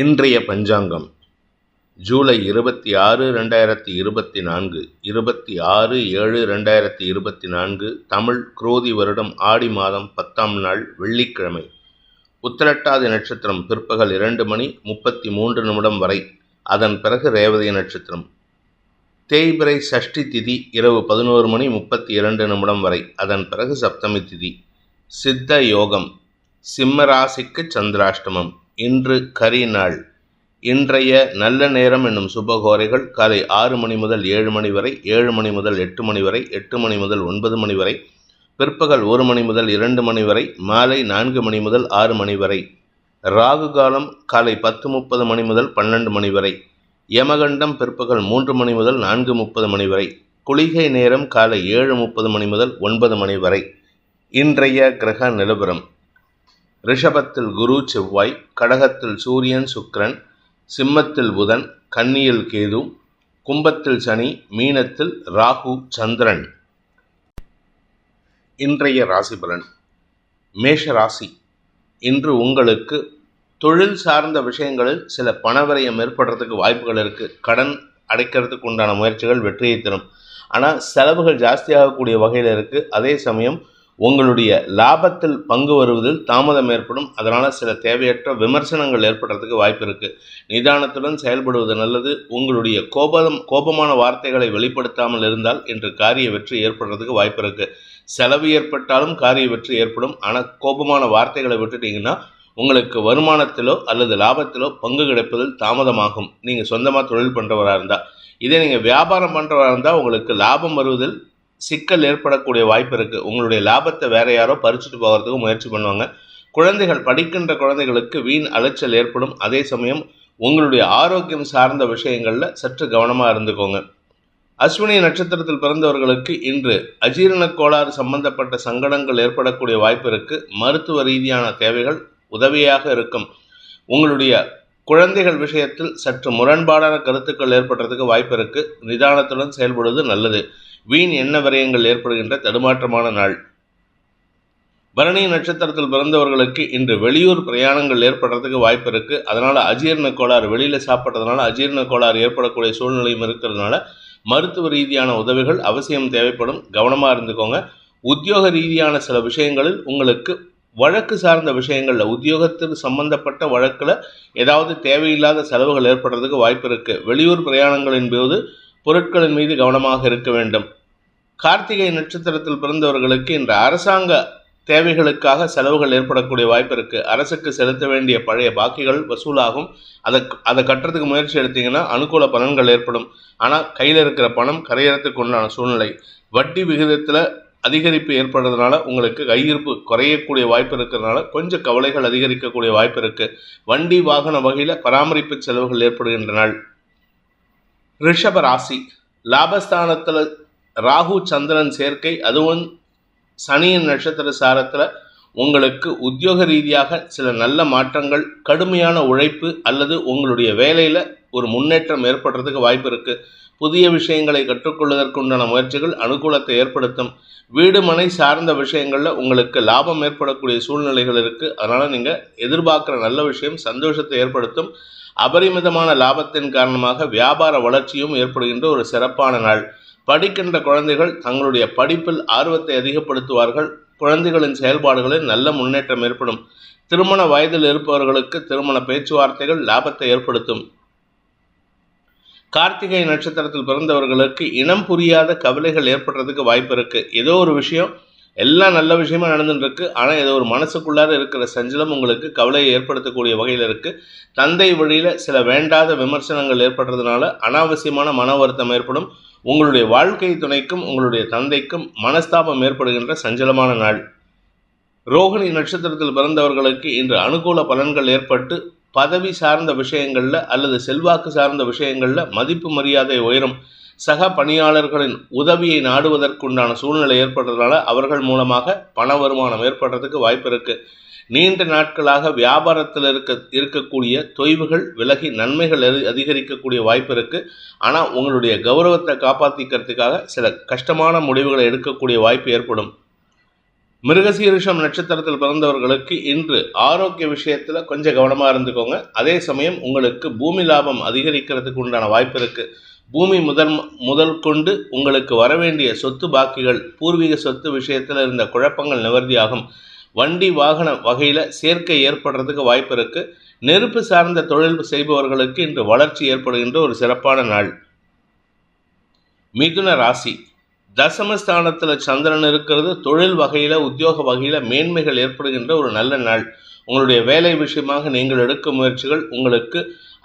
இன்றைய பஞ்சாங்கம். ஜூலை இருபத்தி ஆறு ரெண்டாயிரத்தி இருபத்தி நான்கு இருபத்தி ஆறு ஏழு ரெண்டாயிரத்தி இருபத்தி நான்கு தமிழ் குரோதி வருடம் ஆடி மாதம் பத்தாம் நாள் வெள்ளிக்கிழமை. உத்திரட்டாதி நட்சத்திரம் பிற்பகல் இரண்டு மணி முப்பத்தி மூன்று நிமிடம் வரை. அதன் பிறகு ரேவதி நட்சத்திரம். தேய்பிரை சஷ்டி திதி இரவு பதினோரு மணி முப்பத்தி இரண்டு நிமிடம் வரை. அதன் பிறகு சப்தமி திதி. சித்த யோகம். சிம்மராசிக்கு சந்திராஷ்டமம். இன்று கரி நாள். இன்றைய நல்ல நேரம் என்னும் சுபகோரைகள் காலை ஆறு மணி முதல் ஏழு மணி வரை ஏழு மணி முதல் எட்டு மணி வரை எட்டு மணி முதல் ஒன்பது மணி வரை பிற்பகல் ஒரு மணி முதல் இரண்டு மணி வரை மாலை நான்கு மணி முதல் ஆறு மணி வரை ராகு காலம் காலை பத்து முப்பது மணி முதல் பன்னெண்டு மணி வரை யமகண்டம் பிற்பகல் மூன்று மணி முதல் நான்கு முப்பது மணி வரை குளிகை நேரம் காலை ஏழு முப்பது மணி முதல் ஒன்பது மணி வரை. இன்றைய கிரக நிலவரம். ரிஷபத்தில் குரு செவ்வாய் கடகத்தில் சூரியன் சுக்கிரன் சிம்மத்தில் புதன் கன்னியில் கேது கும்பத்தில் சனி மீனத்தில் ராகு சந்திரன். இன்றைய ராசி பலன். மேஷ ராசி. இன்று உங்களுக்கு தொழில் சார்ந்த விஷயங்களில் சில பணவரையம் ஏற்படுறதுக்கு வாய்ப்புகள் இருக்குது கடன் அடைக்கிறதுக்கு உண்டான முயற்சிகள் வெற்றியை தரும். ஆனால் செலவுகள் ஜாஸ்தியாகக்கூடிய வகையில் இருக்குது அதே சமயம் உங்களுடைய லாபத்தில் பங்கு வருவதில் தாமதம் ஏற்படும். அதனால் சில தேவையற்ற விமர்சனங்கள் ஏற்படுறதுக்கு வாய்ப்பு இருக்குது நிதானத்துடன் செயல்படுவது நல்லது. உங்களுடைய கோபம் கோபமான வார்த்தைகளை வெளிப்படுத்தாமல் இருந்தால் இன்று காரிய வெற்றி ஏற்படுறதுக்கு வாய்ப்பு இருக்குது செலவு ஏற்பட்டாலும் காரிய வெற்றி ஏற்படும். ஆனால் கோபமான வார்த்தைகளை விட்டுட்டீங்கன்னா உங்களுக்கு வருமானத்திலோ அல்லது லாபத்திலோ பங்கு கிடைப்பதில் தாமதமாகும். நீங்கள் சொந்தமாக தொழில் பண்ணுறவராக இருந்தால் இதே நீங்கள் வியாபாரம் பண்ணுறவராக இருந்தால் உங்களுக்கு லாபம் வருவதில் சிக்கல் ஏற்படக்கூடிய வாய்ப்பு இருக்குது உங்களுடைய லாபத்தை வேற யாரோ பறிச்சுட்டு போகிறதுக்கு முயற்சி பண்ணுவாங்க. குழந்தைகள் படிக்கின்ற குழந்தைகளுக்கு வீண் அலைச்சல் ஏற்படும். அதே சமயம் உங்களுடைய ஆரோக்கியம் சார்ந்த விஷயங்களில் சற்று கவனமாக இருந்துக்கோங்க. அஸ்வினி நட்சத்திரத்தில் பிறந்தவர்களுக்கு இன்று அஜீரண கோளாறு சம்பந்தப்பட்ட சங்கடங்கள் ஏற்படக்கூடிய வாய்ப்பு இருக்குது மருத்துவ ரீதியான தேவைகள் உதவியாக இருக்கும். உங்களுடைய குழந்தைகள் விஷயத்தில் சற்று முரண்பாடான கருத்துக்கள் ஏற்படுறதுக்கு வாய்ப்பு இருக்குது நிதானத்துடன் செயல்படுவது நல்லது. வீண் எண்ண விரயங்கள் ஏற்படுகின்ற தடுமாற்றமான நாள். பரணி நட்சத்திரத்தில் பிறந்தவர்களுக்கு இன்று வெளியூர் பிரயாணங்கள் ஏற்படுறதுக்கு வாய்ப்பு இருக்கு. அதனால அஜீரண கோளாறு வெளியில சாப்பிட்றதுனால அஜீரண கோளாறு ஏற்படக்கூடிய சூழ்நிலையும் இருக்கிறதுனால மருத்துவ ரீதியான உதவிகள் அவசியம் தேவைப்படும். கவனமாக இருந்துக்கோங்க. உத்தியோக ரீதியான சில விஷயங்களில் உங்களுக்கு வழக்கு சார்ந்த விஷயங்களில் உத்தியோகத்துக்கு சம்பந்தப்பட்ட வழக்கில் ஏதாவது தேவையில்லாத செலவுகள் ஏற்படுறதுக்கு வாய்ப்பு இருக்குது வெளியூர் பிரயாணங்களின் போது பொருட்களின் மீது கவனமாக இருக்க வேண்டும். கார்த்திகை நட்சத்திரத்தில் பிறந்தவர்களுக்கு இன்று அரசாங்க தேவைகளுக்காக செலவுகள் ஏற்படக்கூடிய வாய்ப்பு இருக்கு. அரசுக்கு செலுத்த வேண்டிய பழைய பாக்கிகள் வசூலாகும். அதை அதை கட்டுறதுக்கு முயற்சி எடுத்தீங்கன்னா அனுகூல பலன்கள் ஏற்படும். ஆனால் கையில் இருக்கிற பணம் கரையறத்துக்கு உண்டான சூழ்நிலை. வட்டி விகிதத்தில் அதிகரிப்பு ஏற்படுறதுனால உங்களுக்கு கையிருப்பு குறையக்கூடிய வாய்ப்பு இருக்கிறதுனால கொஞ்சம் கவலைகள் அதிகரிக்கக்கூடிய வாய்ப்பு இருக்கு. வண்டி வாகன வகையில் பராமரிப்பு செலவுகள் ஏற்படுகின்ற நாள் ரிஷப ராசி லாபஸ்தானத்தில் ராகு சந்திரன் சேர்க்கை அதுவும் சனியின் நட்சத்திர சாரத்தில் உங்களுக்கு உத்தியோக ரீதியாக சில நல்ல மாற்றங்கள் கடுமையான உழைப்பு அல்லது உங்களுடைய வேலையில் ஒரு முன்னேற்றம் ஏற்படுறதுக்கு வாய்ப்பு இருக்குது புதிய விஷயங்களை கற்றுக்கொள்வதற்குண்டான முயற்சிகள் அனுகூலத்தை ஏற்படுத்தும். வீடு மனை சார்ந்த விஷயங்களில் உங்களுக்கு லாபம் ஏற்படக்கூடிய சூழ்நிலைகள் இருக்குது அதனால் நீங்கள் எதிர்பார்க்குற நல்ல விஷயம் சந்தோஷத்தை ஏற்படுத்தும். அபரிமிதமான லாபத்தின் காரணமாக வியாபார வளர்ச்சியும் ஏற்படுகின்ற ஒரு சிறப்பான நாள். படிக்கின்ற குழந்தைகள் தங்களுடைய படிப்பில் ஆர்வத்தை அதிகப்படுத்துவார்கள். குழந்தைகளின் செயல்பாடுகளில் நல்ல முன்னேற்றம் ஏற்படும். திருமண வயதில் இருப்பவர்களுக்கு திருமண பேச்சுவார்த்தைகள் லாபத்தை ஏற்படுத்தும். கார்த்திகை நட்சத்திரத்தில் பிறந்தவர்களுக்கு இனம் புரியாத கவலைகள் ஏற்படுறதுக்கு வாய்ப்பு இருக்கு. ஏதோ ஒரு விஷயம் எல்லாம் நல்ல விஷயமா நடந்துட்டு இருக்கு ஆனால் ஏதோ ஒரு மனசுக்குள்ளார இருக்கிற சஞ்சலம் உங்களுக்கு கவலையை ஏற்படுத்தக்கூடிய வகையில் இருக்கு. தந்தை வழியில சில வேண்டாத விமர்சனங்கள் ஏற்படுறதுனால அனாவசியமான மன வருத்தம் ஏற்படும். உங்களுடைய வாழ்க்கை துணைக்கும் உங்களுடைய தந்தைக்கும் மனஸ்தாபம் ஏற்படுகின்ற சஞ்சலமான நாள். ரோகிணி நட்சத்திரத்தில் பிறந்தவர்களுக்கு இன்று அனுகூல பலன்கள் ஏற்பட்டு பதவி சார்ந்த விஷயங்களில் அல்லது செல்வாக்கு சார்ந்த விஷயங்களில் மதிப்பு மரியாதை உயரும் சக பணியாளர்களின் உதவியை நாடுவதற்குண்டான சூழ்நிலை ஏற்படுறதுனால அவர்கள் மூலமாக பண வருமானம் ஏற்படுறதுக்கு வாய்ப்பு இருக்கு. நீண்ட நாட்களாக வியாபாரத்தில் இருக்க இருக்கக்கூடிய தொய்வுகள் விலகி நன்மைகள் அதிகரிக்கக்கூடிய வாய்ப்பு இருக்கு. ஆனால் உங்களுடைய கௌரவத்தை காப்பாற்றிக்கிறதுக்காக சில கஷ்டமான முடிவுகளை எடுக்கக்கூடிய வாய்ப்பு ஏற்படும். மிருகசீரிஷம் நட்சத்திரத்தில் பிறந்தவர்களுக்கு இன்று ஆரோக்கிய விஷயத்தில் கொஞ்சம் கவனமாக இருந்துக்கோங்க. அதே சமயம் உங்களுக்கு பூமி லாபம் அதிகரிக்கிறதுக்கு உண்டான வாய்ப்பு இருக்கு. பூமி முதல் முதல் கொண்டு உங்களுக்கு வரவேண்டிய சொத்து பாக்கிகள் பூர்வீக சொத்து விஷயத்தில் இருந்த குழப்பங்கள் நிவர்த்தியாகும் வண்டி வாகன வகையில் சேர்க்கை ஏற்படுறதுக்கு வாய்ப்பு இருக்கு. நெருப்பு சார்ந்த தொழில் செய்பவர்களுக்கு இன்று வளர்ச்சி ஏற்படுகின்ற ஒரு சிறப்பான நாள். மிதுன ராசி. தசமஸ்தானத்தில் சந்திரன் இருக்கிறது தொழில் வகையில் உத்தியோக வகையில் மேன்மைகள் ஏற்படுகின்ற ஒரு நல்ல நாள். உங்களுடைய வேலை விஷயமாக நீங்கள் எடுக்கும் முயற்சிகள் உங்களுக்கு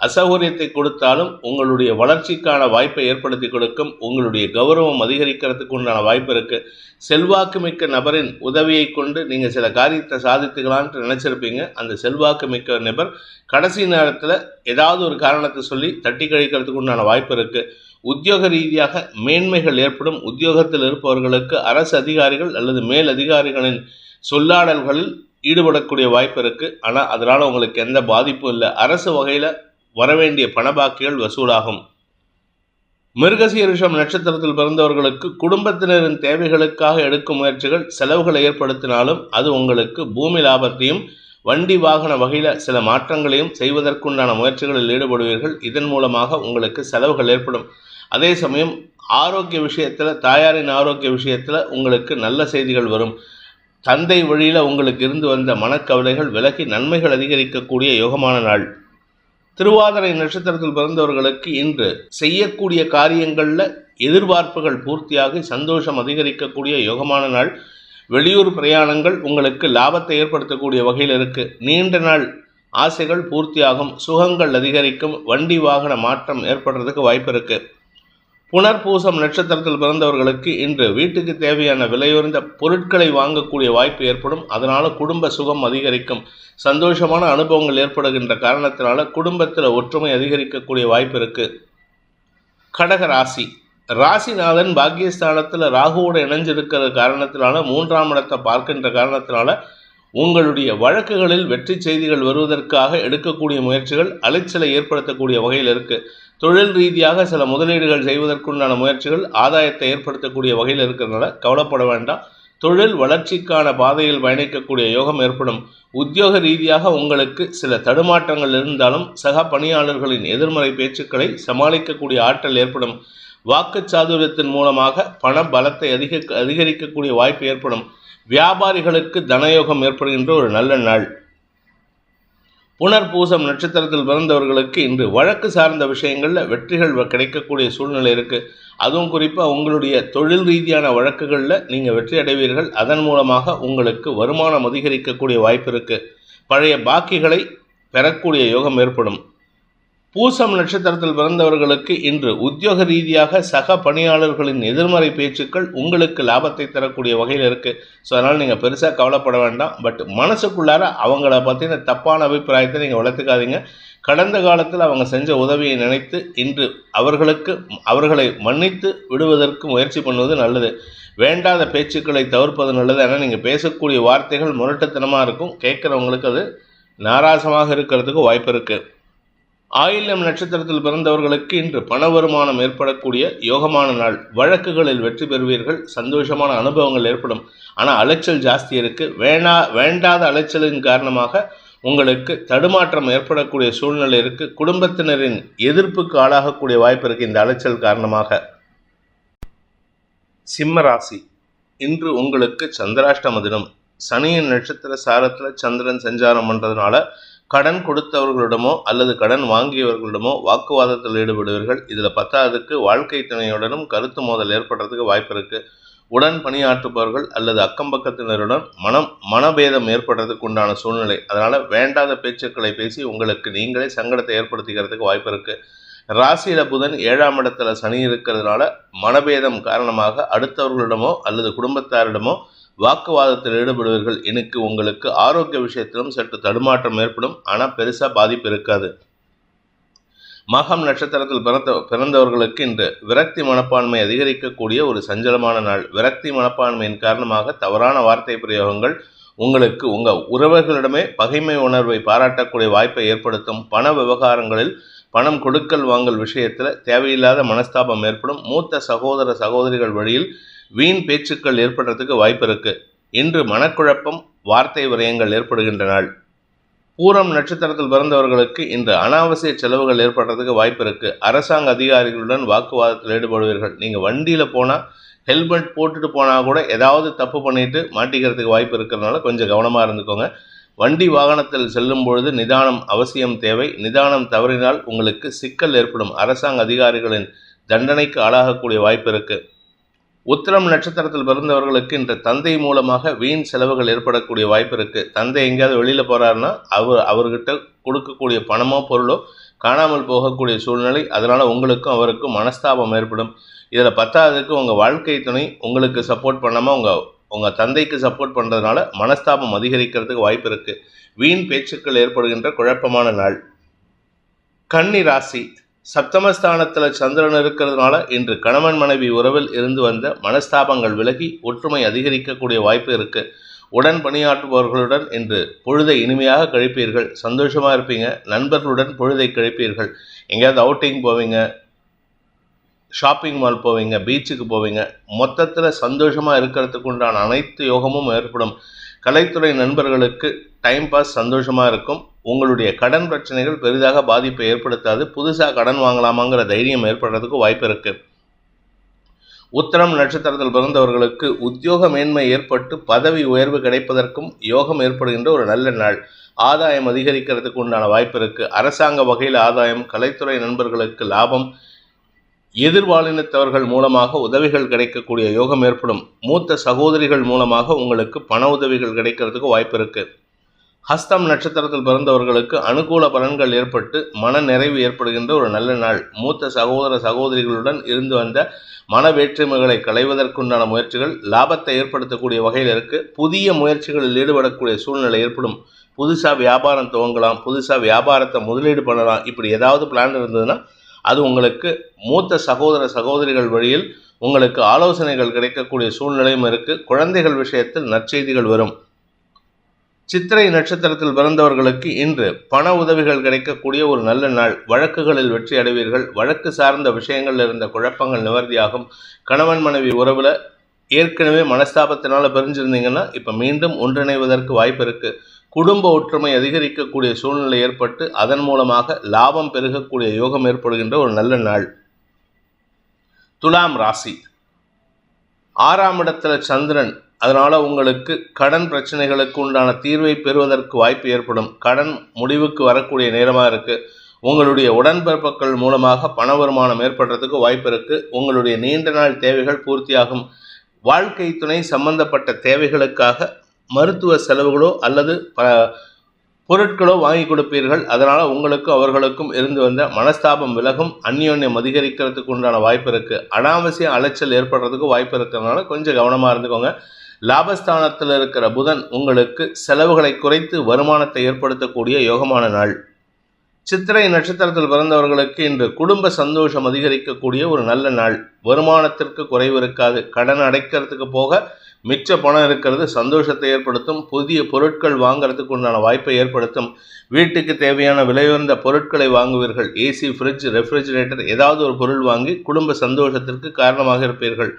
அசௌகரியத்தை கொடுத்தாலும் உங்களுடைய வளர்ச்சிக்கான வாய்ப்பை ஏற்படுத்தி கொடுக்கும் உங்களுடைய கௌரவம் அதிகரிக்கிறதுக்கு உண்டான வாய்ப்பு இருக்கு. செல்வாக்கு மிக்க நபரின் உதவியை கொண்டு நீங்கள் சில காரியத்தை சாதித்துக்கலான்ட்டு நினைச்சிருப்பீங்க. அந்த செல்வாக்கு மிக்க நபர் கடைசி நேரத்தில் ஏதாவது ஒரு காரணத்தை சொல்லி தட்டி கழிக்கிறதுக்கு உண்டான வாய்ப்பு இருக்குது உத்தியோக ரீதியாக மேன்மைகள் ஏற்படும். உத்தியோகத்தில் இருப்பவர்களுக்கு அரசு அதிகாரிகள் அல்லது மேல் அதிகாரிகளின் சொல்லாடல்களில் ஈடுபடக்கூடிய வாய்ப்பு இருக்கு. ஆனால் அதனால் உங்களுக்கு எந்த பாதிப்பும் இல்லை. அரசு வகையில் வரவேண்டிய பணபாக்கிகள் வசூலாகும். மிருகசீரிஷம் நட்சத்திரத்தில் பிறந்தவர்களுக்கு குடும்பத்தினரின் தேவைகளுக்காக எடுக்கும் முயற்சிகள் செலவுகளை ஏற்படுத்தினாலும் அது உங்களுக்கு பூமி லாபத்தையும் வண்டி வாகன வகையில் சில மாற்றங்களையும் செய்வதற்குண்டான முயற்சிகளில் ஈடுபடுவீர்கள். இதன் மூலமாக உங்களுக்கு செலவுகள் ஏற்படும். அதே சமயம் ஆரோக்கிய விஷயத்தில் தாயாரின் ஆரோக்கிய விஷயத்தில் உங்களுக்கு நல்ல செய்திகள் வரும். தந்தை வழியில் உங்களுக்கு இருந்து வந்த மனக்கவலைகள் விலகி நன்மைகள் அதிகரிக்கக்கூடிய யோகமான நாள். திருவாதிரை நட்சத்திரத்தில் பிறந்தவர்களுக்கு இன்று செய்யக்கூடிய காரியங்களில் எதிர்பார்ப்புகள் பூர்த்தியாகி சந்தோஷம் அதிகரிக்கக்கூடிய யோகமான நாள். வெளியூர் பிரயாணங்கள் உங்களுக்கு லாபத்தை ஏற்படுத்தக்கூடிய வகையில் இருக்குது நீண்ட நாள் ஆசைகள் பூர்த்தியாகும் சுகங்கள் அதிகரிக்கும் வண்டி வாகன மாற்றம் ஏற்படுறதுக்கு வாய்ப்பு இருக்குது புனர்பூசம் நட்சத்திரத்தில் பிறந்தவர்களுக்கு இன்று வீட்டுக்கு தேவையான விலையுறந்த பொருட்களை வாங்கக்கூடிய வாய்ப்பு ஏற்படும். அதனால குடும்ப சுகம் அதிகரிக்கும். சந்தோஷமான அனுபவங்கள் ஏற்படுகின்ற காரணத்தினால குடும்பத்தில் ஒற்றுமை அதிகரிக்கக்கூடிய வாய்ப்பு இருக்கு. கடக ராசி. ராசிநாதன் பாக்கியஸ்தானத்தில் ராகுவோடு இணைஞ்சிருக்கிற காரணத்தினால மூன்றாம் இடத்தை பார்க்கின்ற காரணத்தினால உங்களுடைய வழக்குகளில் வெற்றி செய்திகள் வருவதற்காக எடுக்கக்கூடிய முயற்சிகள் அலைச்சலை ஏற்படுத்தக்கூடிய வகையில் இருக்கு. தொழில் ரீதியாக சில முதலீடுகள் செய்வதற்குண்டான முயற்சிகள் ஆதாயத்தை ஏற்படுத்தக்கூடிய வகையில் இருக்கிறதுனால கவலைப்பட வேண்டாம். தொழில் வளர்ச்சிக்கான பாதையில் பயணிக்கக்கூடிய யோகம் ஏற்படும். உத்தியோக ரீதியாக உங்களுக்கு சில தடுமாற்றங்கள் இருந்தாலும் சக பணியாளர்களின் எதிர்மறை பேச்சுக்களை சமாளிக்கக்கூடிய ஆற்றல் ஏற்படும். வாக்கு சாதுரியத்தின் மூலமாக பண பலத்தை அதிக அதிகரிக்கக்கூடிய வாய்ப்பு ஏற்படும். வியாபாரிகளுக்கு தனயோகம் ஏற்படுகின்ற ஒரு நல்ல நாள். புனர்பூசம் நட்சத்திரத்தில் பிறந்தவர்களுக்கு இன்று வழக்கு சார்ந்த விஷயங்களில் வெற்றிகள் கிடைக்கக்கூடிய சூழ்நிலை இருக்குது அதுவும் குறிப்பாக உங்களுடைய தொழில் ரீதியான வழக்குகளில் நீங்கள் வெற்றி அடைவீர்கள். அதன் மூலமாக உங்களுக்கு வருமானம் அதிகரிக்கக்கூடிய வாய்ப்பு இருக்குது பழைய பாக்கிகளை பெறக்கூடிய யோகம் ஏற்படும். பூசம் நட்சத்திரத்தில் பிறந்தவர்களுக்கு இன்று உத்தியோக ரீதியாக சக பணியாளர்களின் எதிர்மறை பேச்சுக்கள் உங்களுக்கு லாபத்தை தரக்கூடிய வகையில் இருக்குது ஸோ அதனால் நீங்கள் பெருசாக கவலைப்பட வேண்டாம். பட் மனசுக்குள்ளார அவங்கள பற்றின தப்பான அபிப்பிராயத்தை நீங்கள் வளர்த்துக்காதீங்க. கடந்த காலத்தில் அவங்க செஞ்ச உதவியை நினைத்து இன்று அவர்களுக்கு அவர்களை மன்னித்து விடுவதற்கு முயற்சி பண்ணுவது நல்லது. வேண்டாத பேச்சுக்களை தவிர்ப்பது நல்லது. ஏன்னா நீங்கள் பேசக்கூடிய வார்த்தைகள் முரட்டுத்தனமாக இருக்கும். கேட்குறவங்களுக்கு அது நாராசமாக இருக்கிறதுக்கு வாய்ப்பு இருக்குது ஆயில்யம் நட்சத்திரத்தில் பிறந்தவர்களுக்கு இன்று பண வருமானம் ஏற்படக்கூடிய யோகமான நாள். வழக்குகளில் வெற்றி பெறுவீர்கள். சந்தோஷமான அனுபவங்கள் ஏற்படும். ஆனால் அலைச்சல் ஜாஸ்தி இருக்கு. வேணா வேண்டாத அலைச்சலின் காரணமாக உங்களுக்கு தடுமாற்றம் ஏற்படக்கூடிய சூழ்நிலை இருக்கு. குடும்பத்தினரின் எதிர்ப்புக்கு ஆளாகக்கூடிய வாய்ப்பு இருக்கு இந்த அலைச்சல் காரணமாக. சிம்ம ராசி. இன்று உங்களுக்கு சந்திராஷ்டம தினம். சனியின் நட்சத்திர சாரத்தில் சந்திரன் சஞ்சாரம் பண்ணுறதுனால கடன் கொடுத்தவர்களிடமோ அல்லது கடன் வாங்கியவர்களிடமோ வாக்குவாதத்தில் ஈடுபடுவீர்கள். இதில் பத்தாவதுக்கு வாழ்க்கை துணையுடனும் கருத்து மோதல் ஏற்படுறதுக்கு வாய்ப்பு இருக்கு. உடன் பணியாற்றுபவர்கள் அல்லது அக்கம் பக்கத்தினருடன் மனம் மனபேதம் ஏற்படுறதுக்கு உண்டான சூழ்நிலை. அதனால் வேண்டாத பேச்சுக்களை பேசி உங்களுக்கு நீங்களே சங்கடத்தை ஏற்படுத்திக்கிறதுக்கு வாய்ப்பு இருக்கு. ராசியில புதன் ஏழாம் இடத்துல சனி இருக்கிறதுனால மனபேதம் காரணமாக அடுத்தவர்களிடமோ அல்லது குடும்பத்தாரிடமோ வாக்குவாதத்தில் ஈடுபடுவீர்கள். எனக்கு உங்களுக்கு ஆரோக்கிய விஷயத்திலும் சற்று தடுமாற்றம் ஏற்படும். ஆனால் பெருசாக பாதிப்பு இருக்காது. மகம் நட்சத்திரத்தில் பிறந்த பிறந்தவர்களுக்கு இன்று விரக்தி மனப்பான்மை அதிகரிக்கக்கூடிய ஒரு சஞ்சலமான நாள். விரக்தி மனப்பான்மையின் காரணமாக தவறான வார்த்தை பிரயோகங்கள் உங்களுக்கு உங்கள் உறவுகளிடமே பகைமை உணர்வை பாராட்டக்கூடிய வாய்ப்பை ஏற்படுத்தும். பண விவகாரங்களில் பணம் கொடுக்கல் வாங்கல் விஷயத்தில் தேவையில்லாத மனஸ்தாபம் ஏற்படும். மூத்த சகோதர சகோதரிகள் வழியில் வீண் பேச்சுக்கள் ஏற்படுறதுக்கு வாய்ப்பு இருக்கு. இன்று மனக்குழப்பம் வார்த்தை விரயங்கள் ஏற்படுகின்ற நாள் பூரம் நட்சத்திரத்தில் பிறந்தவர்களுக்கு இன்று அனாவசிய செலவுகள் ஏற்படுறதுக்கு வாய்ப்பு இருக்கு. அரசாங்க அதிகாரிகளுடன் வாக்குவாதத்தில் ஈடுபடுவீர்கள். நீங்க வண்டியில போனா ஹெல்மெட் போட்டுட்டு போனா கூட ஏதாவது தப்பு பண்ணிட்டு மாட்டிக்கிறதுக்கு வாய்ப்பு இருக்கிறதுனால கொஞ்சம் கவனமா இருந்துக்கோங்க. வண்டி வாகனத்தில் செல்லும் பொழுது நிதானம் அவசியம் தேவை. நிதானம் தவறினால் உங்களுக்கு சிக்கல் ஏற்படும். அரசாங்க அதிகாரிகளின் தண்டனைக்கு ஆளாகக்கூடிய வாய்ப்பு இருக்குது உத்திரம் நட்சத்திரத்தில் பிறந்தவர்களுக்கு இந்த தந்தை மூலமாக வீண் செலவுகள் ஏற்படக்கூடிய வாய்ப்பு இருக்கு. தந்தை எங்கேயாவது வெளியில போறாருன்னா அவர் அவர்கிட்ட கொடுக்கக்கூடிய பணமோ பொருளோ காணாமல் போகக்கூடிய சூழ்நிலை அதனால உங்களுக்கும் அவருக்கும் மனஸ்தாபம் ஏற்படும். இதில் பத்தாவதுக்கு உங்கள் வாழ்க்கை துணை உங்களுக்கு சப்போர்ட் பண்ணாமல் உங்கள் உங்கள் தந்தைக்கு சப்போர்ட் பண்ணுறதுனால மனஸ்தாபம் அதிகரிக்கிறதுக்கு வாய்ப்பு இருக்குது வீண் பேச்சுக்கள் ஏற்படுகின்ற குழப்பமான நாள். கன்னி ராசி. சப்தமஸ்தானத்தில் சந்திரன் இருக்கிறதுனால இன்று கணவன் மனைவி உறவில் இருந்து வந்த மனஸ்தாபங்கள் விலகி ஒற்றுமை அதிகரிக்கக்கூடிய வாய்ப்பு இருக்கு. உடன் பணியாற்றுபவர்களுடன் இன்று பொழுதை இனிமையாக கழிப்பீர்கள். சந்தோஷமாக இருப்பீங்க. நண்பர்களுடன் பொழுதை கழிப்பீர்கள். எங்கேயாவது அவுட்டிங் போவீங்க. ஷாப்பிங் மால் போவீங்க. பீச்சுக்கு போவீங்க. மொத்தத்தில் சந்தோஷமாக இருக்கிறதுக்கு உண்டான அனைத்து யோகமும் ஏற்படும். கலைத்துறை நண்பர்களுக்கு டைம் பாஸ் சந்தோஷமாக இருக்கும். உங்களுடைய கடன் பிரச்சனைகள் பெரிதாக பாதிப்பை ஏற்படுத்தாது. புதுசாக கடன் வாங்கலாமாங்கிற தைரியம் ஏற்படுறதுக்கு வாய்ப்பு இருக்குது உத்தரம் நட்சத்திரத்தில் பிறந்தவர்களுக்கு உத்தியோக மேன்மை ஏற்பட்டு பதவி உயர்வு கிடைப்பதற்கும் யோகம் ஏற்படுகின்ற ஒரு நல்ல நாள். ஆதாயம் அதிகரிக்கிறதுக்கு உண்டான வாய்ப்பு இருக்குது அரசாங்க வகையில் ஆதாயம் கலைத்துறை நண்பர்களுக்கு லாபம் எதிர்வாளினத்தவர்கள் மூலமாக உதவிகள் கிடைக்கக்கூடிய யோகம் ஏற்படும். மூத்த சகோதரிகள் மூலமாக உங்களுக்கு பண உதவிகள் கிடைக்கிறதுக்கு வாய்ப்பு இருக்குது ஹஸ்தம் நட்சத்திரத்தில் பிறந்தவர்களுக்கு அனுகூல பலன்கள் ஏற்பட்டு மன நிறைவு ஏற்படுகின்ற ஒரு நல்ல நாள். மூத்த சகோதர சகோதரிகளுடன் இருந்து வந்த மன வேற்றுமைகளை களைவதற்குண்டான முயற்சிகள் லாபத்தை ஏற்படுத்தக்கூடிய வகையில் இருக்கு. புதிய முயற்சிகளில் ஈடுபடக்கூடிய சூழ்நிலை ஏற்படும். புதுசாக வியாபாரம் துவங்கலாம் புதுசாக வியாபாரத்தை முதலீடு பண்ணலாம். இப்படி ஏதாவது பிளான் இருந்ததுன்னா அது உங்களுக்கு மூத்த சகோதர சகோதரிகள் வழியில் உங்களுக்கு ஆலோசனைகள் கிடைக்கக்கூடிய சூழ்நிலையும் இருக்குது குழந்தைகள் விஷயத்தில் நற்செய்திகள் வரும். சித்திரை நட்சத்திரத்தில் பிறந்தவர்களுக்கு இன்று பண உதவிகள் கிடைக்கக்கூடிய ஒரு நல்ல நாள். வழக்குகளில் வெற்றி அடைவீர்கள். வழக்கு சார்ந்த விஷயங்கள் இருந்த குழப்பங்கள் நிவர்த்தியாகும். கணவன் மனைவி உறவில் ஏற்கனவே மனஸ்தாபத்தினால பிரிஞ்சிருந்தீங்கன்னா இப்போ மீண்டும் ஒன்றிணைவதற்கு வாய்ப்பு இருக்கு. குடும்ப ஒற்றுமை அதிகரிக்கக்கூடிய சூழ்நிலை ஏற்பட்டு அதன் மூலமாக லாபம் பெருகக்கூடிய யோகம் ஏற்படுகின்ற ஒரு நல்ல நாள். துலாம் ராசி. ஆறாம் இடத்துல சந்திரன் அதனால் உங்களுக்கு கடன் பிரச்சனைகளுக்கு உண்டான தீர்வை பெறுவதற்கு வாய்ப்பு ஏற்படும். கடன் முடிவுக்கு வரக்கூடிய நேரமாக இருக்குது உங்களுடைய உடன்பிறப்புகள் மூலமாக பண வருமானம் ஏற்படுறதுக்கு வாய்ப்பு இருக்குது உங்களுடைய நீண்ட நாள் தேவைகள் பூர்த்தியாகும். வாழ்க்கை துணை சம்பந்தப்பட்ட தேவைகளுக்காக மருத்துவ செலவுகளோ அல்லது ப பொருட்களோ வாங்கி கொடுப்பீர்கள். அதனால் உங்களுக்கும் அவர்களுக்கும் இருந்து வந்த மனஸ்தாபம் விலகும். அந்யோன்யம் அதிகரிக்கிறதுக்கு உண்டான வாய்ப்பு இருக்குது அனாவசிய அலைச்சல் ஏற்படுறதுக்கு வாய்ப்பு இருக்கிறதுனால கொஞ்சம் கவனமாக இருந்துக்கோங்க. லாபஸ்தானத்தில் இருக்கிற புதன் உங்களுக்கு செலவுகளை குறைத்து வருமானத்தை ஏற்படுத்தக்கூடிய யோகமான நாள். சித்திரை நட்சத்திரத்தில் பிறந்தவர்களுக்கு இன்று குடும்ப சந்தோஷம் அதிகரிக்கக்கூடிய ஒரு நல்ல நாள். வருமானத்திற்கு குறைவு இருக்காது. கடன் அடைக்கிறதுக்கு போக மிச்ச பணம் இருக்கிறது சந்தோஷத்தை ஏற்படுத்தும். புதிய பொருட்கள் வாங்குறதுக்கு உண்டான வாய்ப்பை ஏற்படுத்தும். வீட்டுக்கு தேவையான விலையுயர்ந்த பொருட்களை வாங்குவீர்கள். ஏசி ஃப்ரிட்ஜ் ரெஃப்ரிஜிரேட்டர் ஏதாவது ஒரு பொருள் வாங்கி குடும்ப சந்தோஷத்திற்கு காரணமாக இருப்பீர்கள்.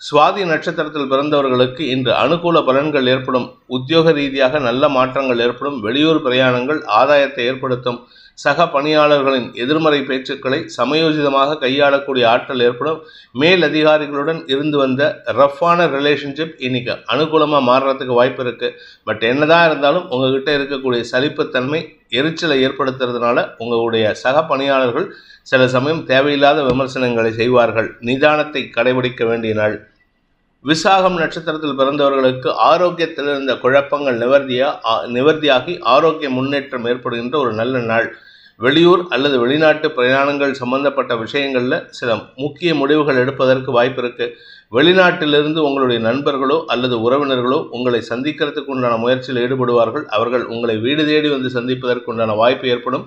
சுவாதி நட்சத்திரத்தில் பிறந்தவர்களுக்கு இன்று அனுகூல பலன்கள் ஏற்படும். உத்தியோக ரீதியாக நல்ல மாற்றங்கள் ஏற்படும். வெளியூர் பிரயாணங்கள் ஆதாயத்தை ஏற்படுத்தும். சக பணியாளர்களின் எதிர்மறை பேச்சுக்களை சமயோஜிதமாக கையாளக்கூடிய ஆற்றல் ஏற்படும். மேல் அதிகாரிகளுடன் இருந்து வந்த ரஃப்பான ரிலேஷன்ஷிப் இன்னைக்கு அனுகூலமாக மாறுறதுக்கு வாய்ப்பு இருக்கு. பட் என்னதான் இருந்தாலும் உங்ககிட்ட இருக்கக்கூடிய சலிப்புத்தன்மை எரிச்சலை ஏற்படுத்துறதுனால உங்களுடைய சக பணியாளர்கள் சில சமயம் தேவையில்லாத விமர்சனங்களை செய்வார்கள். நிதானத்தை கடைபிடிக்க வேண்டிய நாள். விசாகம் நட்சத்திரத்தில் பிறந்தவர்களுக்கு ஆரோக்கியத்தில் இருந்த குழப்பங்கள் நிவர்த்தியா நிவர்த்தியாகி ஆரோக்கிய முன்னேற்றம் ஏற்படுகின்ற ஒரு நல்ல நாள். வெளியூர் அல்லது வெளிநாட்டு பிரயாணங்கள் சம்பந்தப்பட்ட விஷயங்களில் சில முக்கிய முடிவுகள் எடுப்பதற்கு வாய்ப்பு இருக்கு. வெளிநாட்டிலிருந்து உங்களுடைய நண்பர்களோ அல்லது உறவினர்களோ உங்களை சந்திக்கிறதுக்கு உண்டான முயற்சியில் ஈடுபடுவார்கள். அவர்கள் உங்களை வீடு தேடி வந்து சந்திப்பதற்கு உண்டான வாய்ப்பு ஏற்படும்.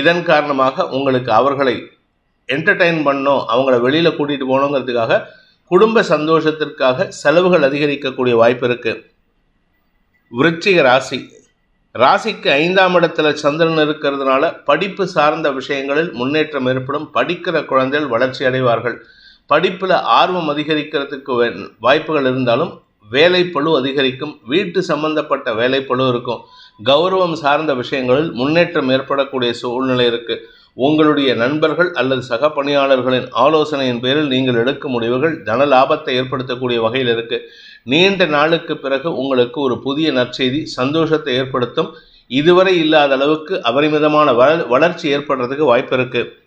இதன் காரணமாக உங்களுக்கு அவர்களை என்டர்டெயின் பண்ணோம் அவங்கள வெளியில் கூட்டிகிட்டு போகணுங்கிறதுக்காக குடும்ப சந்தோஷத்திற்காக செலவுகள் அதிகரிக்கக்கூடிய வாய்ப்பு இருக்கு. விருச்சிக ராசி. ராசிக்கு ஐந்தாம் இடத்துல சந்திரன் இருக்கிறதுனால படிப்பு சார்ந்த விஷயங்களில் முன்னேற்றம் ஏற்படும். படிக்கிற குழந்தைகள் வளர்ச்சி அடைவார்கள். படிப்பில் ஆர்வம் அதிகரிக்கிறதுக்கு வே- வாய்ப்புகள் இருந்தாலும் வேலைப்பழு அதிகரிக்கும். வீட்டு சம்பந்தப்பட்ட வேலைப்பளு இருக்கும். கௌரவம் சார்ந்த விஷயங்களில் முன்னேற்றம் ஏற்படக்கூடிய சூழ்நிலை இருக்குது உங்களுடைய நண்பர்கள் அல்லது சக பணியாளர்களின் ஆலோசனையின் பேரில் நீங்கள் எடுக்கும் முடிவுகள் தன லாபத்தை ஏற்படுத்தக்கூடிய வகையில் இருக்கு. நீண்ட நாளுக்கு பிறகு உங்களுக்கு ஒரு புதிய நற்செய்தி சந்தோஷத்தை ஏற்படுத்தும். இதுவரை இல்லாத அளவுக்கு அபரிமிதமான வள- வளர்ச்சி ஏற்படுறதுக்கு வாய்ப்பு இருக்கு.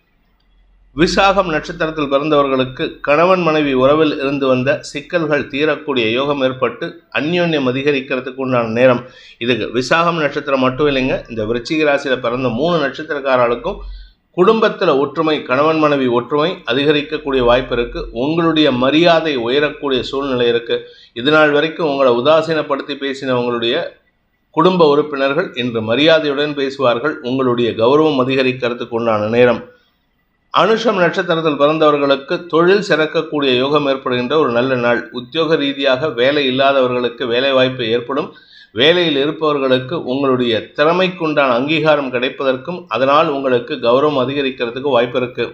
விசாகம் நட்சத்திரத்தில் பிறந்தவர்களுக்கு கணவன் மனைவி உறவில் இருந்து வந்த சிக்கல்கள் தீரக்கூடிய யோகம் ஏற்பட்டு அந்யோன்யம் அதிகரிக்கிறதுக்கு உண்டான நேரம். இதுக்கு விசாகம் நட்சத்திரம் மட்டும் இல்லைங்க. இந்த விருச்சிக ராசியில் பிறந்த மூணு நட்சத்திரக்காரர்களுக்கும் குடும்பத்தில் ஒற்றுமை கணவன் மனைவி ஒற்றுமை அதிகரிக்கக்கூடிய வாய்ப்பு இருக்குது உங்களுடைய மரியாதை உயரக்கூடிய சூழ்நிலை இருக்குது இதனால் வரைக்கும் உங்களை உதாசீனப்படுத்தி பேசின உங்களுடைய குடும்ப உறுப்பினர்கள் இன்று மரியாதையுடன் பேசுவார்கள். உங்களுடைய கௌரவம் அதிகரிக்கிறதுக்கு உண்டான நேரம். அனுஷம் நட்சத்திரத்தில் பிறந்தவர்களுக்கு தொழில் சிறக்கக்கூடிய யோகம் ஏற்படுகின்ற ஒரு நல்ல நாள். உத்தியோக ரீதியாக வேலை இல்லாதவர்களுக்கு வேலை வாய்ப்பு ஏற்படும். வேலையில் இருப்பவர்களுக்கு உங்களுடைய திறமைக்குண்டான அங்கீகாரம் கிடைப்பதற்கும் அதனால் உங்களுக்கு கௌரவம் அதிகரிக்கிறதுக்கு வாய்ப்பு இருக்கு.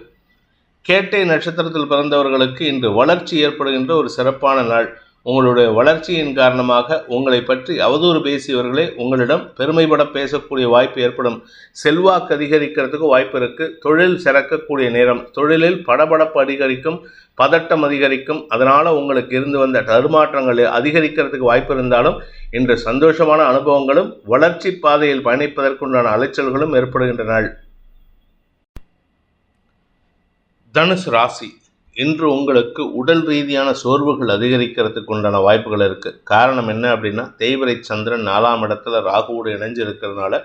கேட்டை நட்சத்திரத்தில் பிறந்தவர்களுக்கு இன்று வளர்ச்சி ஏற்படுகின்ற ஒரு சிறப்பான நாள். உங்களுடைய வளர்ச்சியின் காரணமாக உங்களை பற்றி அவதூறு பேசியவர்களே உங்களிடம் பெருமைப்பட பேசக்கூடிய வாய்ப்பு ஏற்படும். செல்வாக்கு அதிகரிக்கிறதுக்கு வாய்ப்பு இருக்குது தொழில் சிறக்கக்கூடிய நேரம். தொழிலில் படபடப்பு அதிகரிக்கும் பதட்டம் அதிகரிக்கும். அதனால் உங்களுக்கு இருந்து வந்த தடுமாற்றங்கள் அதிகரிக்கிறதுக்கு வாய்ப்பு இருந்தாலும் இன்று சந்தோஷமான அனுபவங்களும் வளர்ச்சி பாதையில் பயணிப்பதற்குண்டான அலைச்சல்களும் ஏற்படுகின்ற நாள் தனுசு ராசி. இன்று உங்களுக்கு உடல் ரீதியான சோர்வுகள் அதிகரிக்கிறதுக்கு உண்டான வாய்ப்புகள் இருக்குது காரணம் என்ன அப்படின்னா தேய்வரை சந்திரன் நாலாம் இடத்துல ராகுவோடு இணைஞ்சு இருக்கிறதுனால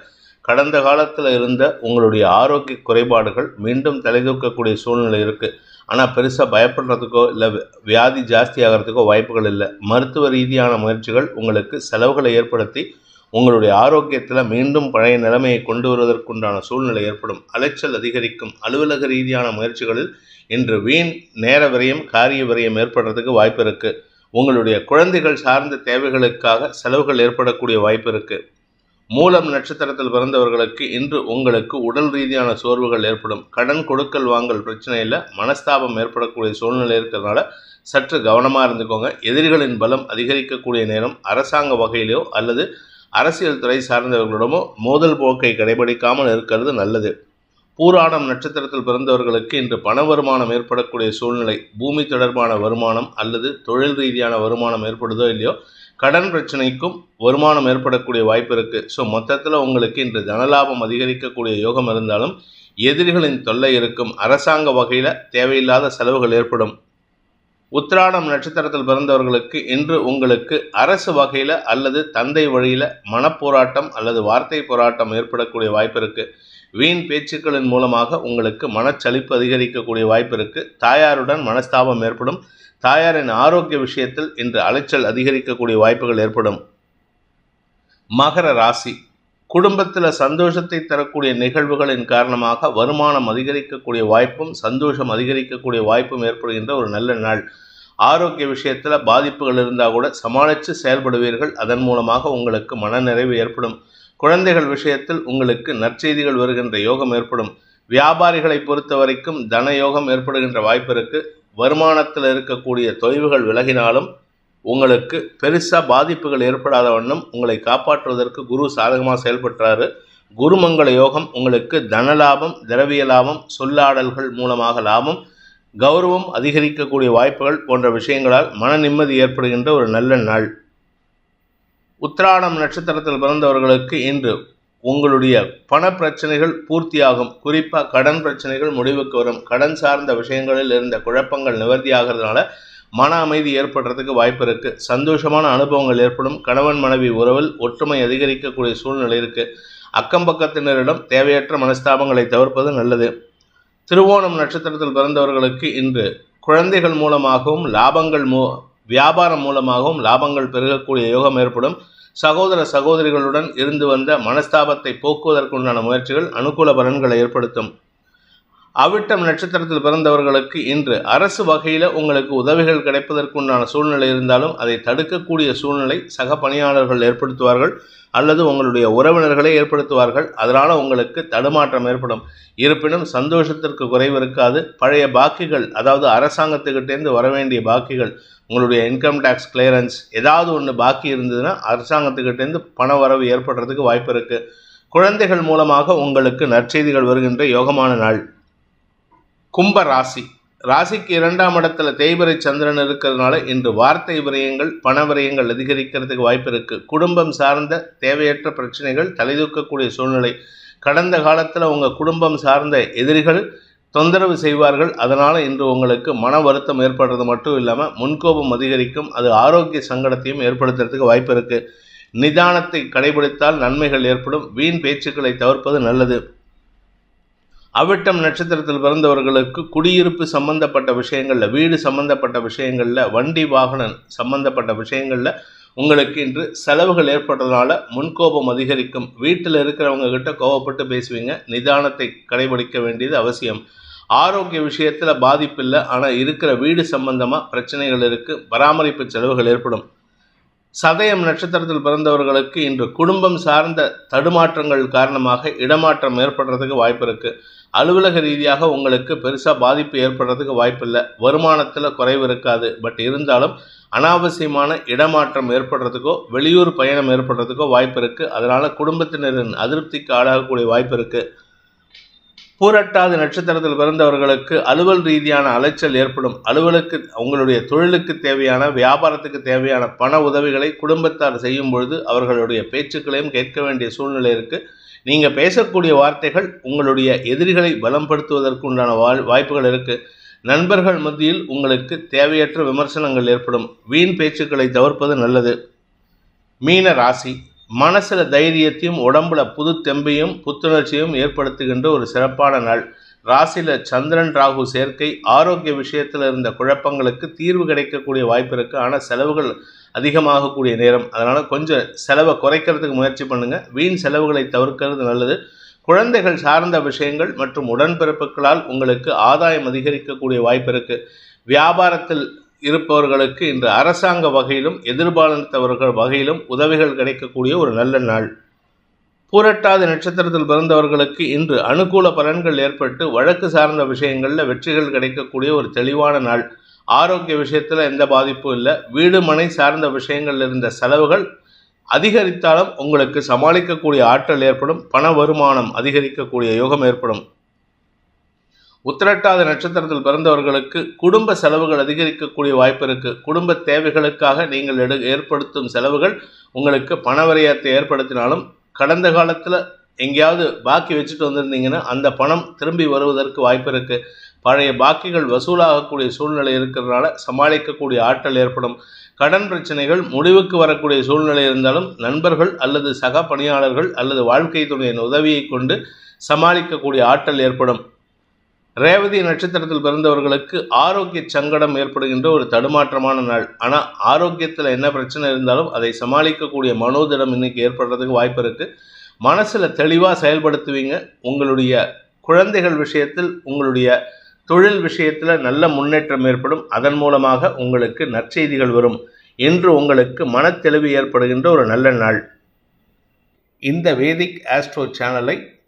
கடந்த காலத்தில் இருந்த உங்களுடைய ஆரோக்கிய குறைபாடுகள் மீண்டும் தலைதூக்கக்கூடிய சூழ்நிலை இருக்குது ஆனால் பெருசாக பயப்படுறதுக்கோ இல்லை வியாதி ஜாஸ்தி ஆகிறதுக்கோ வாய்ப்புகள் இல்லை. மருத்துவ ரீதியான முயற்சிகள் உங்களுக்கு செலவுகளை ஏற்படுத்தி உங்களுடைய ஆரோக்கியத்தில் மீண்டும் பழைய நிலைமையை கொண்டு வருவதற்குண்டான சூழ்நிலை ஏற்படும். அலைச்சல் அதிகரிக்கும். அலுவலக ரீதியான முயற்சிகளில் இன்று வீண் நேர விரயம் காரிய விரயம் ஏற்படுறதுக்கு வாய்ப்பு இருக்கு. உங்களுடைய குழந்தைகள் சார்ந்த தேவைகளுக்காக செலவுகள் ஏற்படக்கூடிய வாய்ப்பு இருக்கு. மூலம் நட்சத்திரத்தில் பிறந்தவர்களுக்கு இன்று உங்களுக்கு உடல் ரீதியான சோர்வுகள் ஏற்படும். கடன் கொடுக்கல் வாங்கல் பிரச்சனையில் மனஸ்தாபம் ஏற்படக்கூடிய சூழ்நிலை இருக்கிறதுனால சற்று கவனமாக இருந்துக்கோங்க. எதிரிகளின் பலம் அதிகரிக்கக்கூடிய நேரம் அரசாங்க வகையிலோ அல்லது அரசியல் துறை சார்ந்தவர்களிடமோ மோதல் போக்கை கடைபிடிக்காமல் இருக்கிறது நல்லது. பூராடம் நட்சத்திரத்தில் பிறந்தவர்களுக்கு இன்று பண வருமானம் ஏற்படக்கூடிய சூழ்நிலை பூமி தொடர்பான வருமானம் அல்லது தொழில் ரீதியான வருமானம் ஏற்படுதோ இல்லையோ கடன் பிரச்சனைக்கும் வருமானம் ஏற்படக்கூடிய வாய்ப்பு இருக்கு. ஸோ மொத்தத்தில் உங்களுக்கு இன்று தனலாபம் அதிகரிக்கக்கூடிய யோகம் இருந்தாலும் எதிரிகளின் தொல்லை இருக்கும். அரசாங்க வகையில் தேவையில்லாத செலவுகள் ஏற்படும். உத்திராடம் நட்சத்திரத்தில் பிறந்தவர்களுக்கு இன்று உங்களுக்கு அரசு வகையில் அல்லது தந்தை வழியில் மனப்போராட்டம் அல்லது வார்த்தை போராட்டம் ஏற்படக்கூடிய வாய்ப்பு இருக்குது வீண் பேச்சுக்களின் மூலமாக உங்களுக்கு மனச்சலிப்பு அதிகரிக்கக்கூடிய வாய்ப்பு இருக்கு. தாயாருடன் மனஸ்தாபம் ஏற்படும். தாயாரின் ஆரோக்கிய விஷயத்தில் இன்று அலைச்சல் அதிகரிக்கக்கூடிய வாய்ப்புகள் ஏற்படும். மகர ராசி. குடும்பத்தில் சந்தோஷத்தை தரக்கூடிய நிகழ்வுகளின் காரணமாக வருமானம் அதிகரிக்கக்கூடிய வாய்ப்பும் சந்தோஷம் அதிகரிக்கக்கூடிய வாய்ப்பும் ஏற்படுகின்ற ஒரு நல்ல நாள். ஆரோக்கிய விஷயத்தில் பாதிப்புகள் இருந்தால் கூட சமாளித்து செயல்படுவீர்கள். அதன் மூலமாக உங்களுக்கு மனநிறைவு ஏற்படும். குழந்தைகள் விஷயத்தில் உங்களுக்கு நற்செய்திகள் வருகின்ற யோகம் ஏற்படும். வியாபாரிகளை பொறுத்த வரைக்கும் தன யோகம் ஏற்படுகின்ற வாய்ப்பு இருக்கு. வருமானத்தில் இருக்கக்கூடிய தொய்வுகள் விலகினாலும் உங்களுக்கு பெருசாக பாதிப்புகள் ஏற்படாத வண்ணம் உங்களை காப்பாற்றுவதற்கு குரு சாதகமாக செயல்பட்டாரு. குருமங்கள யோகம் உங்களுக்கு தன லாபம் திரவிய லாபம் சொல்லாடல்கள் மூலமாக லாபம் கௌரவம் அதிகரிக்கக்கூடிய வாய்ப்புகள் போன்ற விஷயங்களால் மன நிம்மதி ஏற்படுகின்ற ஒரு நல்ல நாள். உத்திராடம் நட்சத்திரத்தில் பிறந்தவர்களுக்கு இன்று உங்களுடைய பண பிரச்சனைகள் பூர்த்தியாகும். குறிப்பாக கடன் பிரச்சனைகள் முடிவுக்கு வரும். கடன் சார்ந்த விஷயங்களில் இருந்த குழப்பங்கள் நிவர்த்தியாகிறதுனால மன அமைதி ஏற்படுறதுக்கு வாய்ப்பு இருக்கு. சந்தோஷமான அனுபவங்கள் ஏற்படும். கணவன் மனைவி உறவில் ஒற்றுமை அதிகரிக்கக்கூடிய சூழ்நிலை இருக்கு. அக்கம் பக்கத்தினரிடம் தேவையற்ற மனஸ்தாபங்களை தவிர்ப்பது நல்லது. திருவோணம் நட்சத்திரத்தில் பிறந்தவர்களுக்கு இன்று குழந்தைகள் மூலமாகவும் லாபங்கள் மூ வியாபாரம் மூலமாகவும் லாபங்கள் பெருகக்கூடிய யோகம் ஏற்படும். சகோதர சகோதரிகளுடன் இருந்து வந்த மனஸ்தாபத்தை போக்குவதற்குண்டான முயற்சிகள் அனுகூல பலன்களை ஏற்படுத்தும். அவிட்டம் நட்சத்திரத்தில் பிறந்தவர்களுக்கு இன்று அரசு வகையில் உங்களுக்கு உதவிகள் கிடைப்பதற்குண்டான சூழ்நிலை இருந்தாலும் அதை தடுக்கக்கூடிய சூழ்நிலை சக பணியாளர்கள் ஏற்படுத்துவார்கள் அல்லது உங்களுடைய உறவினர்களே ஏற்படுத்துவார்கள். அதனால் உங்களுக்கு தடுமாற்றம் ஏற்படும். இருப்பினும் சந்தோஷத்திற்கு குறைவு இருக்காது. பழைய பாக்கிகள் அதாவது அரசாங்கத்துக்கிட்டேருந்து வர வேண்டிய பாக்கிகள் உங்களுடைய இன்கம் டேக்ஸ் கிளியரன்ஸ் ஏதாவது ஒன்று பாக்கி இருந்ததுன்னா அரசாங்கத்துக்கிட்டேருந்து பண வரவு ஏற்படுறதுக்கு வாய்ப்பு இருக்குது குழந்தைகள் மூலமாக உங்களுக்கு நற்செய்திகள் வருகின்ற யோகமான நாள். கும்ப ராசி. ராசிக்கு இரண்டாம் இடத்துல தேய்பிரை சந்திரன் இருக்கிறதுனால இன்று வார்த்தை விரயங்கள் பண விரயங்கள் அதிகரிக்கிறதுக்கு வாய்ப்பு இருக்கு. குடும்பம் சார்ந்த தேவையற்ற பிரச்சனைகள் தலைதூக்கக்கூடிய சூழ்நிலை. கடந்த காலத்தில் உங்கள் குடும்பம் சார்ந்த எதிரிகள் தொந்தரவு செய்வார்கள். அதனால் இன்று உங்களுக்கு மன வருத்தம் ஏற்படுறது மட்டும் இல்லாமல் முன்கோபம் அதிகரிக்கும். அது ஆரோக்கிய சங்கடத்தையும் ஏற்படுத்துறதுக்கு வாய்ப்பு இருக்குது நிதானத்தை கடைபிடித்தால் நன்மைகள் ஏற்படும். வீண் பேச்சுக்களை தவிர்ப்பது நல்லது. அவிட்டம் நட்சத்திரத்தில் பிறந்தவர்களுக்கு குடியிருப்பு சம்பந்தப்பட்ட விஷயங்களில் வீடு சம்பந்தப்பட்ட விஷயங்களில் வண்டி வாகனம் சம்பந்தப்பட்ட விஷயங்களில் உங்களுக்கு இன்று செலவுகள் ஏற்படுறதுனால முன்கோபம் அதிகரிக்கும். வீட்டில் இருக்கிறவங்க கிட்ட கோபப்பட்டு பேசுவீங்க. நிதானத்தை கடைபிடிக்க வேண்டியது அவசியம். ஆரோக்கிய விஷயத்தில் பாதிப்பு இல்லை. ஆனால் இருக்கிற வீடு சம்பந்தமாக பிரச்சனைகள் இருக்குது பராமரிப்பு செலவுகள் ஏற்படும். சதயம் நட்சத்திரத்தில் பிறந்தவர்களுக்கு இன்று குடும்பம் சார்ந்த தடுமாற்றங்கள் காரணமாக இடமாற்றம் ஏற்படுறதுக்கு வாய்ப்பு இருக்குது அலுவலக ரீதியாக உங்களுக்கு பெருசாக பாதிப்பு ஏற்படுறதுக்கு வாய்ப்பில்லை வருமானத்தில் குறைவு இருக்காது. பட் இருந்தாலும் அனாவசியமான இடமாற்றம் ஏற்படுறதுக்கோ வெளியூர் பயணம் ஏற்படுறதுக்கோ வாய்ப்பு இருக்குது அதனால் குடும்பத்தினரின் அதிருப்திக்கு ஆளாகக்கூடிய வாய்ப்பு இருக்குது பூரட்டாதி நட்சத்திரத்தில் பிறந்தவர்களுக்கு அலுவல் ரீதியான அலைச்சல் ஏற்படும். அலுவலுக்கு உங்களுடைய தொழிலுக்கு தேவையான வியாபாரத்துக்கு தேவையான பண உதவிகளை குடும்பத்தார் செய்யும் பொழுது அவர்களுடைய பேச்சுக்களையும் கேட்க வேண்டிய சூழ்நிலை இருக்குது நீங்கள் பேசக்கூடிய வார்த்தைகள் உங்களுடைய எதிரிகளை பலப்படுத்துவதற்கு உண்டான வாய்ப்புகள் இருக்குது நண்பர்கள் மத்தியில் உங்களுக்கு தேவையற்ற விமர்சனங்கள் ஏற்படும். வீண் பேச்சுக்களை தவிர்ப்பது நல்லது. மீன ராசி மனசில் தைரியத்தையும் உடம்புல புது தெம்பையும் புத்துணர்ச்சியும் ஏற்படுத்துகின்ற ஒரு சிறப்பான நாள். ராசியில் சந்திரன் ராகு சேர்க்கை ஆரோக்கிய விஷயத்தில் இருந்த குழப்பங்களுக்கு தீர்வு கிடைக்கக்கூடிய வாய்ப்பு இருக்குது ஆனால் செலவுகள் அதிகமாகக்கூடிய நேரம். அதனால் கொஞ்சம் செலவை குறைக்கிறதுக்கு முயற்சி பண்ணுங்கள் வீண் செலவுகளை தவிர்க்கிறது நல்லது. குழந்தைகள் சார்ந்த விஷயங்கள் மற்றும் உடன்பிறப்புகளால் உங்களுக்கு ஆதாயம் அதிகரிக்கக்கூடிய வாய்ப்பு இருக்குது வியாபாரத்தில் இருப்பவர்களுக்கு இன்று அரசாங்க வகையிலும் எதிர்பாலித்தவர்கள் வகையிலும் உதவிகள் கிடைக்கக்கூடிய ஒரு நல்ல நாள். பூரட்டாதி நட்சத்திரத்தில் பிறந்தவர்களுக்கு இன்று அனுகூல பலன்கள் ஏற்பட்டு வழக்கு சார்ந்த விஷயங்களில் வெற்றிகள் கிடைக்கக்கூடிய ஒரு தெளிவான நாள். ஆரோக்கிய விஷயத்தில் எந்த பாதிப்பும் இல்லை. வீடு மனை சார்ந்த விஷயங்கள் இருந்த செலவுகள் அதிகரித்தாலும் உங்களுக்கு சமாளிக்கக்கூடிய ஆற்றல் ஏற்படும் பண வருமானம் அதிகரிக்கக்கூடிய யோகம் ஏற்படும். உத்திரட்டாத நட்சத்திரத்தில் பிறந்தவர்களுக்கு குடும்ப செலவுகள் அதிகரிக்கக்கூடிய வாய்ப்பு இருக்குது குடும்ப தேவைகளுக்காக நீங்கள் எடு ஏற்படுத்தும் செலவுகள் உங்களுக்கு பணவரியத்தை ஏற்படுத்தினாலும் கடந்த காலத்தில் எங்கேயாவது பாக்கி வச்சுட்டு வந்திருந்தீங்கன்னா அந்த பணம் திரும்பி வருவதற்கு வாய்ப்பு இருக்குது பழைய பாக்கிகள் வசூலாகக்கூடிய சூழ்நிலை இருக்கிறதுனால சமாளிக்கக்கூடிய ஆற்றல் ஏற்படும். கடன் பிரச்சனைகள் முடிவுக்கு வரக்கூடிய சூழ்நிலை இருந்தாலும் நண்பர்கள் அல்லது சக பணியாளர்கள் அல்லது வாழ்க்கை துணையின் உதவியை கொண்டு சமாளிக்கக்கூடிய ஆற்றல் ஏற்படும். ரேவதி நட்சத்திரத்தில் பிறந்தவர்களுக்கு ஆரோக்கிய சங்கடம் ஏற்படுகின்ற ஒரு தடுமாற்றமான நாள். ஆனால் ஆரோக்கியத்தில் என்ன பிரச்சனை இருந்தாலும் அதை சமாளிக்கக்கூடிய மனோதிடம் இன்னைக்கு ஏற்படுறதுக்கு வாய்ப்பு இருக்குது மனசில் தெளிவாக செயல்படுத்துவீங்க. உங்களுடைய குழந்தைகள் விஷயத்தில் உங்களுடைய தொழில் விஷயத்தில் நல்ல முன்னேற்றம் ஏற்படும். அதன் மூலமாக உங்களுக்கு நற்செய்திகள் வரும். என்று உங்களுக்கு மனத்தெளிவு ஏற்படுகின்ற ஒரு நல்ல நாள். இந்த வேதிக் ஆஸ்ட்ரோ சேனலை